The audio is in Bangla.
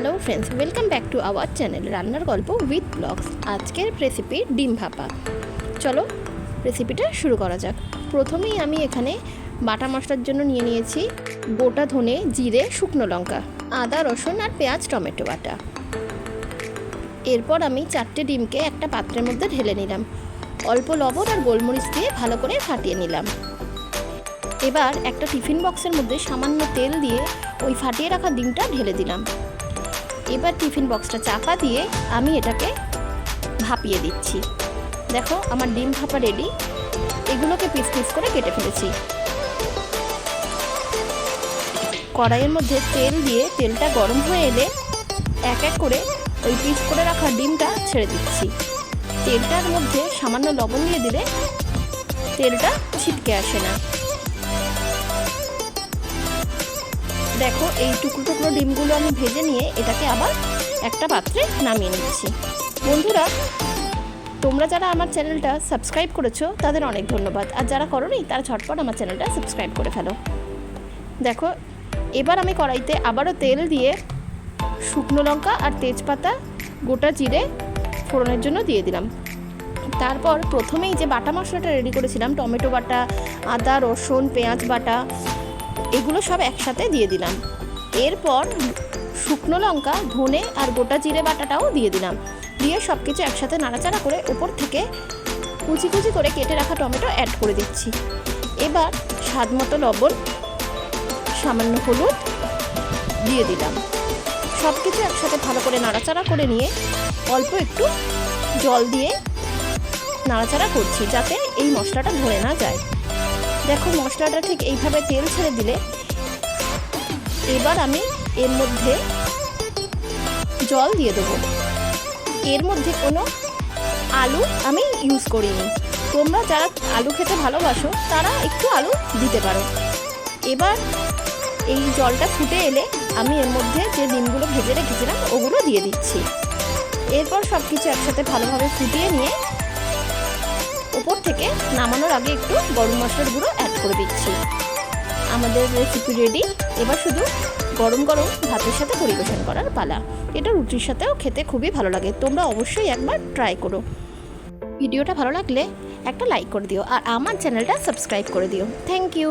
Hello friends welcome back to our channel রান্নার গল্প উইথ ব্লগস আজকের রেসিপি ডিম ভাপা। চলো রেসিপিটা শুরু করা যাক। প্রথমেই আমি এখানে বাটা মশলার জন্য নিয়ে নিয়েছি গোটা ধনে, জিরে, শুকনো লঙ্কা, আদা, রসুন আর পেঁয়াজ, টমেটো বাটা। এরপর আমি চারটে ডিমকে একটা পাত্রের মধ্যে ঢেলে নিলাম। অল্প লবণ আর গোলমরিচ দিয়ে ভালো করে ফাটিয়ে নিলাম। এবার একটা টিফিন বক্সের মধ্যে সামান্য তেল দিয়ে ওই ফাটিয়ে রাখা ডিমটা ঢেলে দিলাম। এবার টিফিন বক্সটা চাপা দিয়ে আমি এটাকে ভাপিয়ে দিচ্ছি। দেখো, আমার ডিম ভাপা রেডি এগুলোকে পিস পিস করে কেটে ফেলেছি। কড়াইয়ের মধ্যে তেল দিয়ে তেলটা গরম হয়ে এলে এক এক করে ওই পিস করে রাখা ডিমটা ছেড়ে দিচ্ছি। তেলটার মধ্যে সামান্য লবণ দিয়ে দিলে তেলটা ছিটকে আসে না। দেখো, এই টুকরো টুকরো ডিমগুলো আমি ভেজে নিয়ে এটাকে আবার একটা পাত্রে নামিয়ে নিচ্ছি বন্ধুরা, তোমরা যারা আমার চ্যানেলটা সাবস্ক্রাইব করেছ, তাদের অনেক ধন্যবাদ। আর যারা করোনি, তারা ঝটপট আমার চ্যানেলটা সাবস্ক্রাইব করে ফেলো। দেখো, এবার আমি কড়াইতে আবারও তেল দিয়ে শুকনো লঙ্কা আর তেজপাতা, গোটা জিরে ফোড়নের জন্য দিয়ে দিলাম। তারপর প্রথমেই যে বাটা মশলাটা রেডি করেছিলাম, টমেটো বাটা, আদা, রসুন, পেঁয়াজ বাটা এগুলো সব একসাথে দিয়ে দিলাম। এরপর শুকনো লঙ্কা, ধনে আর গোটা জিরে বাটাটাও দিয়ে দিলাম। দিয়ে সব কিছু একসাথে নাড়াচাড়া করে উপর থেকে কুচি কুচি করে কেটে রাখা টমেটো অ্যাড করে দিচ্ছি। এবার স্বাদ মতো লবণ, সামান্য হলুদ দিয়ে দিলাম। সব কিছু একসাথে ভালো করে নাড়াচাড়া করে নিয়ে অল্প একটু জল দিয়ে নাড়াচাড়া করছি যাতে এই মশলাটা ধরে না যায়। দেখো মশলাটা ঠিক এইভাবে তেল ছেড়ে দিলে এবার আমি এর মধ্যে জল দিয়ে দেবো। এর মধ্যে কোনো আলু আমি ইউজ করিনি। তোমরা যারা আলু খেতে ভালোবাসো, তারা একটু আলু দিতে পারো। এবার এই জলটা ফুটে এলে আমি এর মধ্যে যে ডিমগুলো ভেজে রেখেছিলাম, ওগুলো দিয়ে দিচ্ছি। এরপর সব কিছু একসাথে ভালোভাবে ফুটিয়ে নিয়ে ওপর থেকে নামানোর আগে একটু গরম মশলার গুঁড়ো অ্যাড করে দিচ্ছি। আমাদের রেসিপি রেডি এবার শুধু গরম গরম ভাতের সাথে পরিবেশন করার পালা। এটা রুটির সাথেও খেতে খুবই ভালো লাগে। তোমরা অবশ্যই একবার ট্রাই করো। ভিডিওটা ভালো লাগলে একটা লাইক করে দিও আর আমার চ্যানেলটা সাবস্ক্রাইব করে দিও। Thank you